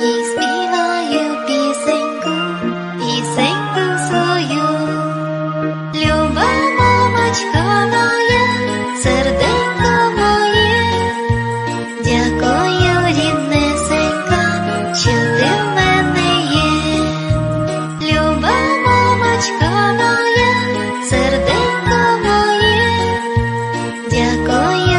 їй співаю пісеньку, пісеньку свою, люба мамочка моя, серденько моє, дякую, ріднесенька, що ти мене є, люба мамочка моя, серденько моє, дякую.